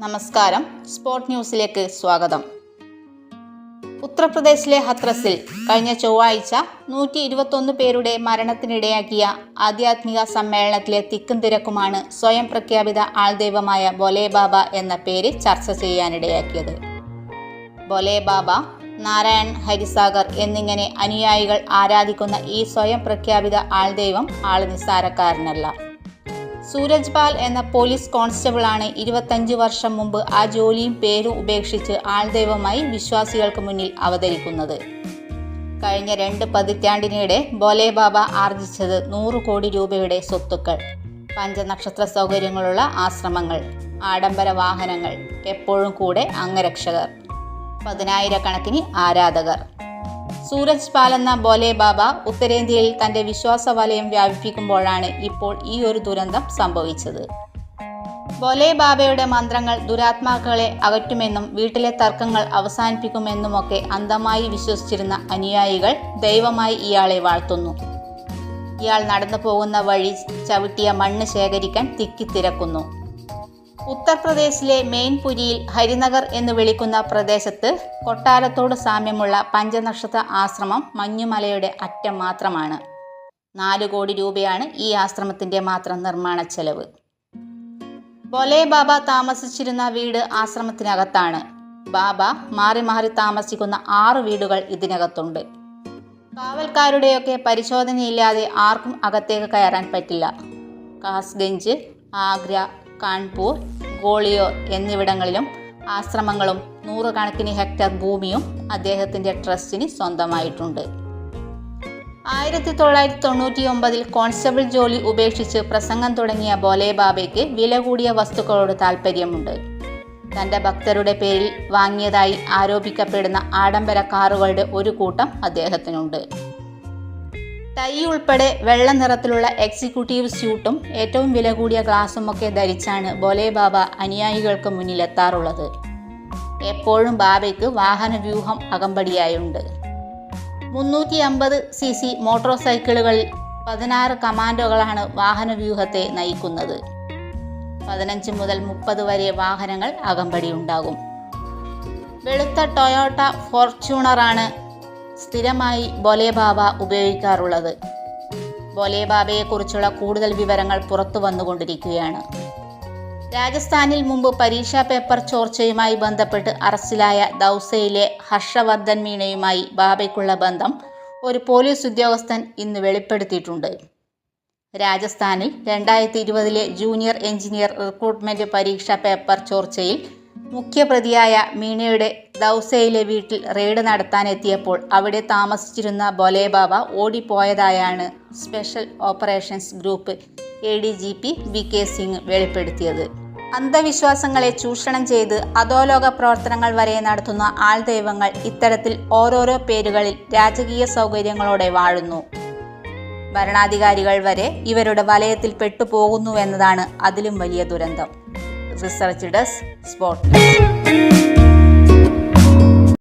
നമസ്കാരം. സ്പോർട് ന്യൂസിലേക്ക് സ്വാഗതം. ഉത്തർപ്രദേശിലെ ഹത്രസിൽ കഴിഞ്ഞ ചൊവ്വാഴ്ച നൂറ്റി ഇരുപത്തൊന്ന് പേരുടെ മരണത്തിനിടയാക്കിയ ആധ്യാത്മിക സമ്മേളനത്തിലെ തിക്കും തിരക്കുമാണ് സ്വയം പ്രഖ്യാപിത ആൾദൈവമായ ബൊലെ ബാബ എന്ന പേര് ചർച്ച ചെയ്യാനിടയാക്കിയത്. ബൊലെ ബാബ നാരായൺ ഹരിസാഗർ എന്നിങ്ങനെ അനുയായികൾ ആരാധിക്കുന്ന ഈ സ്വയം പ്രഖ്യാപിത ആൾദൈവം ആൾ നിസ്സാരക്കാരനല്ല. സൂരജ് പാൽ എന്ന പോലീസ് കോൺസ്റ്റബിളാണ് ഇരുപത്തഞ്ച് വർഷം മുമ്പ് ആ ജോലിയും പേരും ഉപേക്ഷിച്ച് ആൾദൈവമായി വിശ്വാസികൾക്ക് മുന്നിൽ അവതരിക്കുന്നത്. കഴിഞ്ഞ രണ്ട് പതിറ്റാണ്ടിനിടെ ബോലെ ബാബ ആർജിച്ചത് നൂറ് കോടി രൂപയുടെ സ്വത്തുക്കൾ പഞ്ചനക്ഷത്ര സൗകര്യങ്ങളുള്ള ആശ്രമങ്ങൾ ആഡംബര വാഹനങ്ങൾ എപ്പോഴും കൂടെ അംഗരക്ഷകർ പതിനായിരക്കണക്കിന് ആരാധകർ. സൂരജ് പാൽ എന്ന ബോലെ ബാബ ഉത്തരേന്ത്യയിൽ തന്റെ വിശ്വാസ വലയം വ്യാപിപ്പിക്കുമ്പോഴാണ് ഇപ്പോൾ ഈ ഒരു ദുരന്തം സംഭവിച്ചത്. ബോലെ ബാബയുടെ മന്ത്രങ്ങൾ ദുരാത്മാക്കളെ അകറ്റുമെന്നും വീട്ടിലെ തർക്കങ്ങൾ അവസാനിപ്പിക്കുമെന്നുമൊക്കെ അന്ധമായി വിശ്വസിച്ചിരുന്ന അനുയായികൾ ദൈവമായി ഇയാളെ വാഴ്ത്തുന്നു. ഇയാൾ നടന്നു പോകുന്ന വഴി ചവിട്ടിയ മണ്ണ് ശേഖരിക്കാൻ തിക്കിത്തിരക്കുന്നു ഉത്തർപ്രദേശിലെ മെയിൻപുരിയിൽ ഹരിനഗർ എന്ന് വിളിക്കുന്ന പ്രദേശത്ത് കൊട്ടാരത്തോട് സാമ്യമുള്ള പഞ്ചനക്ഷത്ര ആശ്രമം മഞ്ഞുമലയുടെ അറ്റം മാത്രമാണ്. നാല് കോടി രൂപയാണ് ഈ ആശ്രമത്തിന്റെ മാത്രം നിർമ്മാണ ചെലവ്. ബൊലെ ബാബ താമസിച്ചിരുന്ന വീട് ആശ്രമത്തിനകത്താണ്. ബാബ മാറി മാറി താമസിക്കുന്ന ആറ് വീടുകൾ ഇതിനകത്തുണ്ട്. കാവൽക്കാരുടെയൊക്കെ പരിശോധനയില്ലാതെ ആർക്കും അകത്തേക്ക് കയറാൻ പറ്റില്ല. കാസ്ഗഞ്ച് ആഗ്ര കാൺപൂർ ഗോളിയോർ എന്നിവിടങ്ങളിലും ആശ്രമങ്ങളും നൂറുകണക്കിന് ഹെക്ടർ ഭൂമിയും അദ്ദേഹത്തിന്റെ ട്രസ്റ്റിന് സ്വന്തമായിട്ടുണ്ട്. ആയിരത്തി തൊള്ളായിരത്തി തൊണ്ണൂറ്റി ഒമ്പതിൽ കോൺസ്റ്റബിൾ ജോലി ഉപേക്ഷിച്ച് പ്രസംഗം തുടങ്ങിയ ബോലെ ബാബയ്ക്ക് വില കൂടിയ വസ്തുക്കളോട് താല്പര്യമുണ്ട് തന്റെ ഭക്തരുടെ പേരിൽ വാങ്ങിയതായി ആരോപിക്കപ്പെടുന്ന ആഡംബര കാറുകളുടെ ഒരു കൂട്ടം അദ്ദേഹത്തിനുണ്ട്. ടൈ ഉൾപ്പെടെ വെള്ള നിറത്തിലുള്ള എക്സിക്യൂട്ടീവ് സ്യൂട്ടും ഏറ്റവും വില കൂടിയ ഗ്ലാസും ഒക്കെ ധരിച്ചാണ് ബോലെ ബാബ അനുയായികൾക്ക് മുന്നിലെത്താറുള്ളത്. എപ്പോഴും ബാബയ്ക്ക് വാഹന വ്യൂഹം അകമ്പടിയായുണ്ട്. മുന്നൂറ്റി അമ്പത് സി സി മോട്ടോർ സൈക്കിളുകളിൽ പതിനാറ് കമാൻഡോകളാണ് വാഹന വ്യൂഹത്തെ നയിക്കുന്നത്. പതിനഞ്ച് മുതൽ മുപ്പത് വരെ വാഹനങ്ങൾ അകമ്പടി ഉണ്ടാകും വെളുത്ത ടൊയോട്ട ഫോർച്യൂണറാണ് സ്ഥിരമായി ബൊലേബാബ ഉപയോഗിക്കാറുള്ളത്. ബൊലെ ബാബയെക്കുറിച്ചുള്ള കൂടുതൽ വിവരങ്ങൾ പുറത്തു വന്നുകൊണ്ടിരിക്കുകയാണ്. രാജസ്ഥാനിൽ മുമ്പ് പരീക്ഷാ പേപ്പർ ചോർച്ചയുമായി ബന്ധപ്പെട്ട് അറസ്റ്റിലായ ദൗസയിലെ ഹർഷവർദ്ധൻ മീണയുമായി ബാബയ്ക്കുള്ള ബന്ധം ഒരു പോലീസ് ഉദ്യോഗസ്ഥൻ ഇന്ന് വെളിപ്പെടുത്തിയിട്ടുണ്ട്. രാജസ്ഥാനിൽ രണ്ടായിരത്തി ഇരുപതിലെ ജൂനിയർ എഞ്ചിനീയർ റിക്രൂട്ട്മെന്റ് പരീക്ഷാ പേപ്പർ ചോർച്ചയിൽ മുഖ്യപ്രതിയായ മീണയുടെ ദൗസയിലെ വീട്ടിൽ റെയ്ഡ് നടത്താനെത്തിയപ്പോൾ അവിടെ താമസിച്ചിരുന്ന ബൊലേബാബ ഓടിപ്പോയതായാണ് special operations group A D G P V K Singh വെളിപ്പെടുത്തിയത്. അന്ധവിശ്വാസങ്ങളെ ചൂഷണം ചെയ്ത് അധോലോക പ്രവർത്തനങ്ങൾ വരെ നടത്തുന്ന ആൾ ദൈവങ്ങൾ ഇത്തരത്തിൽ ഓരോരോ പേരുകളിൽ രാജകീയ സൗകര്യങ്ങളോടെ വാഴുന്നു. ഭരണാധികാരികൾ വരെ ഇവരുടെ വലയത്തിൽ പെട്ടുപോകുന്നുവെന്നതാണ് അതിലും വലിയ ദുരന്തം. Research desk spot.